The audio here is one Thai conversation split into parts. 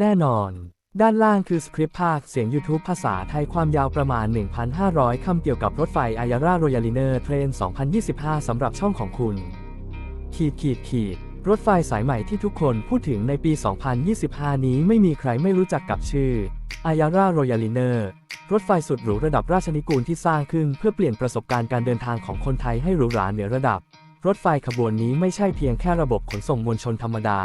แน่นอน ด้านล่างคือสคริปต์ภาคเสียง YouTube ภาษาไทยความยาวประมาณ 1,500 คำเกี่ยวกับรถไฟอายาร่าโรยาลิเนอร์เทรน 2025 สำหรับช่องของคุณ ขีดขีดขีดรถไฟสายใหม่ที่ทุกคนพูดถึงในปี 2025 นี้ไม่มีใครไม่รู้จักกับชื่อ อายาร่าโรยาลิเนอร์ รถไฟสุดหรูระดับราชนิกูลที่สร้างขึ้นเพื่อเปลี่ยนประสบการณ์การเดินทางของคนไทยให้หรูหราเหนือระดับ รถไฟขบวนนี้ไม่ใช่เพียงแค่ระบบขนส่งมวลชนธรรมดา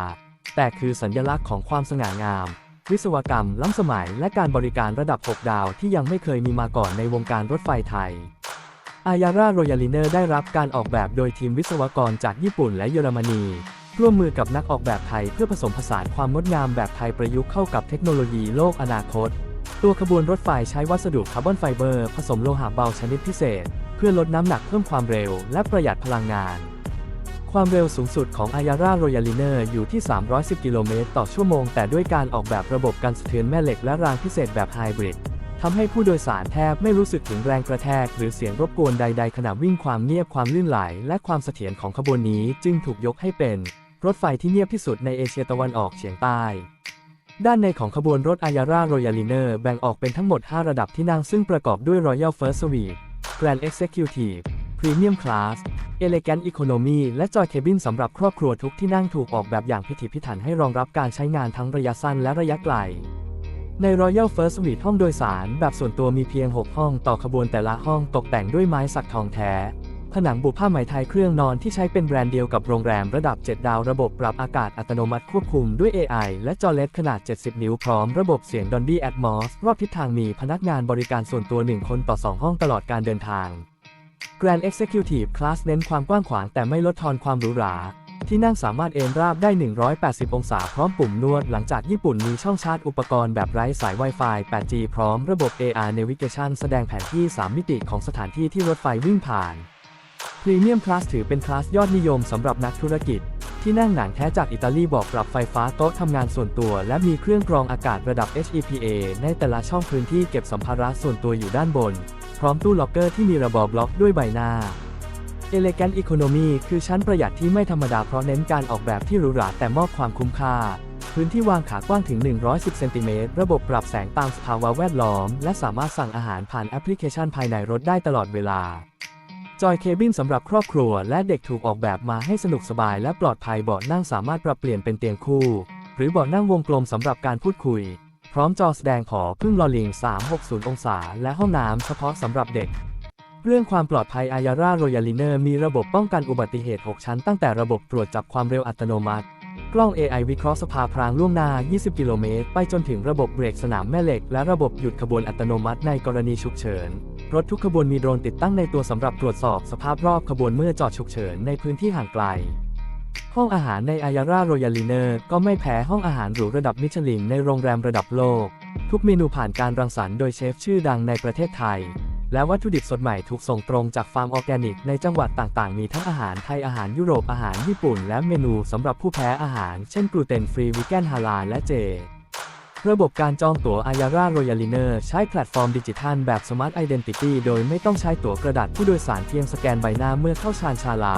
แต่คือสัญลักษณ์ของความสง่างาม วิศวกรรมล้ำสมัยและการบริการระดับ 6 ดาวที่ยังไม่เคยมีมาก่อนในวงการรถไฟไทย อายาร่าโรยาลิเนอร์ได้รับการออกแบบโดยทีมวิศวกรจากญี่ปุ่นและเยอรมนี ร่วมมือกับนักออกแบบไทยเพื่อผสมผสานความงดงามแบบไทยประยุกต์เข้ากับเทคโนโลยีโลกอนาคต ตัวขบวนรถไฟใช้วัสดุคาร์บอนไฟเบอร์ ผสมโลหะเบาชนิดพิเศษ เพื่อลดน้ำหนักเพิ่มความเร็ว และประหยัดพลังงาน ความเร็วสูงสุดของอายาร่าโรยาลิเนอร์อยู่ที่ 310 กิโลเมตรต่อชั่วโมง แต่ด้วยการออกแบบระบบกันสะเทือนแม่เหล็กและรางพิเศษแบบไฮบริดทำให้ผู้โดยสารแทบไม่รู้สึกถึงแรงกระแทก หรือเสียงรบกวนใด ๆ ขณะวิ่งความเงียบความลื่นไหล และความเสถียรของขบวนนี้จึงถูกยกให้เป็น รถไฟที่เงียบที่สุดในเอเชียตะวันออกเฉียงใต้ ด้านในของขบวนรถอายาร่าโรยาลิเนอร์แบ่งออกเป็นทั้งหมด 5 ระดับที่นั่งซึ่งประกอบด้วย Royal First Suite Grand Executive Premium Class Elegant Economy และจอยเคบินสำหรับครอบครัวทุกที่นั่งถูกออกแบบอย่างพิถีพิถันให้รองรับการใช้งานทั้งระยะสั้นและระยะไกล ใน Royal First Suite ห้องโดยสารแบบส่วนตัวมีเพียง 6 ห้องต่อขบวนแต่ละห้องตกแต่งด้วยไม้สักทองแท้ ผนังบุผ้าไหมไทยเครื่องนอนที่ใช้เป็นแบรนด์เดียวกับโรงแรมระดับ 7 ดาวระบบปรับอากาศอัตโนมัติควบคุมด้วย AI และจอเลดขนาด 70 นิ้วพร้อมระบบเสียง Dolby Atmos รอบทิศทางมีพนักงานบริการส่วนตัว 1 คนต่อ 2 ห้องตลอดการเดินทาง Grand Executive Class เน้นความกว้างขวางแต่ไม่ลดทอนความหรูหรา ที่นั่งสามารถเอนราบได้ 180 องศาพร้อมปุ่มนวด หลังจากญี่ปุ่นมีช่องชาร์จอุปกรณ์แบบไร้สาย Wi-Fi 8G พร้อมระบบ AR Navigation แสดงแผนที่ 3 มิติของสถานที่ที่รถไฟวิ่งผ่าน Premium Class ถือเป็นคลาสยอดนิยมสำหรับนักธุรกิจ ที่นั่งหนังแท้จากอิตาลีบอกปรับไฟฟ้าโต๊ะทำงานส่วนตัว และมีเครื่องกรองอากาศระดับ HEPA ในแต่ละช่องพื้นที่เก็บสัมภาระส่วนตัวอยู่ด้านบน พร้อมตู้ล็อกเกอร์ที่มีระบอบล็อกด้วยใบหน้า Elegant Economy คือชั้นประหยัดที่ไม่ธรรมดาเพราะเน้นการออกแบบที่หรูหราแต่มอบความคุ้มค่า พื้นที่วางขากว้างถึง 110 เซนติเมตร ระบบปรับแสงตามสภาวะแวดล้อม และสามารถสั่งอาหารผ่านแอปพลิเคชันภายในรถได้ตลอดเวลา จอยเคบินสำหรับครอบครัว และเด็กถูกออกแบบมาให้สนุกสบายและปลอดภัยเบาะนั่งสามารถปรับเปลี่ยนเป็นเตียงคู่ หรือเบาะนั่งวงกลมสำหรับการพูดคุย พร้อมจอแสดงผอพึ่งลอลิง 360 องศา และห้องน้ำเฉพาะสำหรับเด็ก เรื่องความปลอดภัยอายาร่าโรยาลิเนอร์มีระบบป้องกันอุบัติเหตุ 6 ชั้นตั้งแต่ระบบตรวจจับความเร็วอัตโนมัติ กล้อง AI วิเคราะห์สภาพรางล่วงหน้า 20 กิโลเมตร ไปจนถึงระบบเบรกสนามแม่เหล็ก และระบบหยุดขบวนอัตโนมัติในกรณีฉุกเฉิน รถทุกขบวนมีโดรนติดตั้งในตัวสำหรับตรวจสอบสภาพรอบขบวนเมื่อจอดฉุกเฉินในพื้นที่ห่างไกล ห้องอาหารในอายาร่าโรยาลิเนอร์ก็ไม่แพ้ห้องอาหารหรูระดับมิชลินในโรงแรมระดับโลก ทุกเมนูผ่านการรังสรรค์โดยเชฟชื่อดังในประเทศไทย และวัตถุดิบสดใหม่ถูกส่งตรงจากฟาร์มออร์แกนิก ในจังหวัดต่างๆ มีทั้งอาหารไทยอาหารยุโรปอาหารญี่ปุ่น และเมนูสำหรับผู้แพ้อาหาร เช่นกลูเตนฟรีวิแกนฮาลาลและเจ ระบบการจองตั๋วอายาร่าโรยาลิเนอร์ใช้แพลตฟอร์มดิจิทัลแบบ Smart Identity โดยไม่ต้องใช้ตั๋วกระดาษผู้โดยสารเพียงสแกนใบหน้าเมื่อเข้าชานชาลา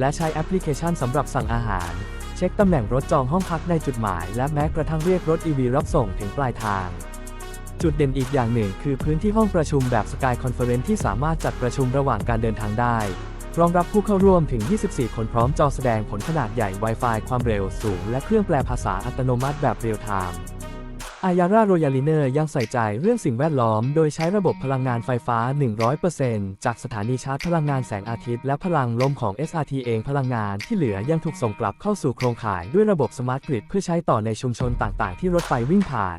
และใช้แอปพลิเคชันสำหรับสั่งอาหาร เช็คตำแหน่งรถจองห้องพักในจุดหมาย และแม้กระทั่งเรียกรถ EV รับส่งถึงปลายทาง จุดเด่นอีกอย่างหนึ่งคือพื้นที่ห้องประชุมแบบ Sky Conference ที่สามารถจัดประชุมระหว่างการเดินทางได้ รองรับผู้เข้าร่วมถึง 24 คนพร้อมจอแสดงผลขนาดใหญ่ Wi-Fi ความเร็วสูง และเครื่องแปลภาษาอัตโนมัติแบบเรียลไทม์ อายาร่าโรยาลิเนอร์ยังใส่ใจเรื่องสิ่งแวดล้อม โดยใช้ระบบพลังงานไฟฟ้า 100%จากสถานีชาร์จพลังงานแสงอาทิตย์และพลังลมของ SRT เองพลังงานที่เหลือยังถูกส่งกลับเข้าสู่โครงข่ายด้วยระบบสมาร์ทกริดเพื่อใช้ต่อในชุมชนต่างๆ ที่รถไฟวิ่งผ่าน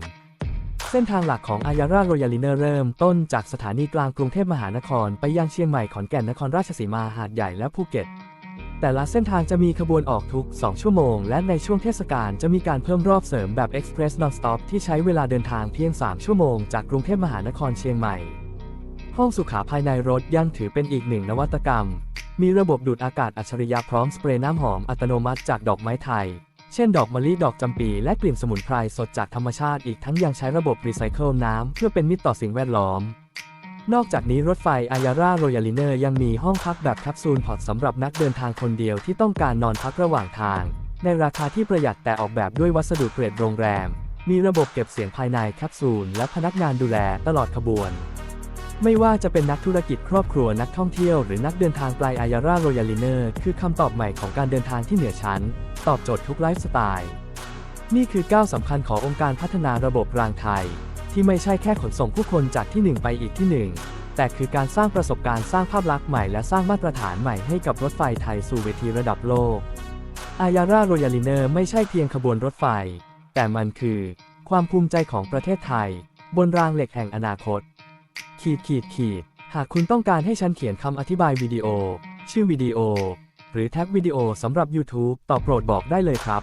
เส้นทางหลักของอายาร่าโรยาลิเนอร์เริ่มต้นจากสถานีกลางกรุงเทพมหานคร ไปยังเชียงใหม่ขอนแก่นนครราชสีมาหาดใหญ่และภูเก็ต แต่ละเส้นทางจะมีขบวนออกทุก 2 ชั่วโมง และในช่วงเทศกาลจะมีการเพิ่มรอบเสริมแบบ Express Non-Stop ที่ใช้เวลาเดินทางเพียง 3 ชั่วโมงจากกรุงเทพมหานครเชียงใหม่ ห้องสุขาภายในรถยังถือเป็นอีกหนึ่งนวัตกรรม มีระบบดูดอากาศอัจฉริยะพร้อมสเปรย์น้ำหอมอัตโนมัติจากดอกไม้ไทย เช่น ดอกมะลิดอกจำปี และกลิ่นสมุนไพรสดจากธรรมชาติอีกทั้งยังใช้ระบบรีไซเคิลน้ำเพื่อเป็นมิตรต่อสิ่งแวดล้อม นอกจากนี้รถไฟอายาร่าโรยาลิเนอร์ยังมีห้องพักแบบแคปซูลพอร์ตสำหรับนักเดินทางคนเดียวที่ต้องการนอนพักระหว่างทาง ในราคาที่ประหยัดแต่ออกแบบด้วยวัสดุเกรดโรงแรม มีระบบเก็บเสียงภายในแคปซูลและพนักงานดูแลตลอดขบวน ไม่ว่าจะเป็นนักธุรกิจครอบครัวนักท่องเที่ยวหรือนักเดินทางไกลอายาร่าโรยาลิเนอร์คือคำตอบใหม่ของการเดินทางที่เหนือชั้น ตอบโจทย์ทุกไลฟ์สไตล์นี่คือก้าวสำคัญขององค์การพัฒนาระบบรางไทย ที่ไม่ใช่แค่ขนส่งผู้คนจากที่หนึ่งไปอีกที่หนึ่งแต่คือการสร้างประสบการณ์สร้างภาพลักษณ์ใหม่และสร้างมาตรฐานใหม่ให้กับรถไฟไทยสู่เวทีระดับโลกอายาร่าโรยาลิเนอร์ไม่ใช่เพียงขบวนรถไฟ แต่มันคือ ความภูมิใจของประเทศไทย บนรางเหล็กแห่งอนาคต ขีดขีดขีด หากคุณต้องการให้ฉันเขียนคำอธิบายวิดีโอ ชื่อวิดีโอ หรือแท็กวิดีโอสำหรับ YouTube ต่อโปรดบอกได้เลยครับ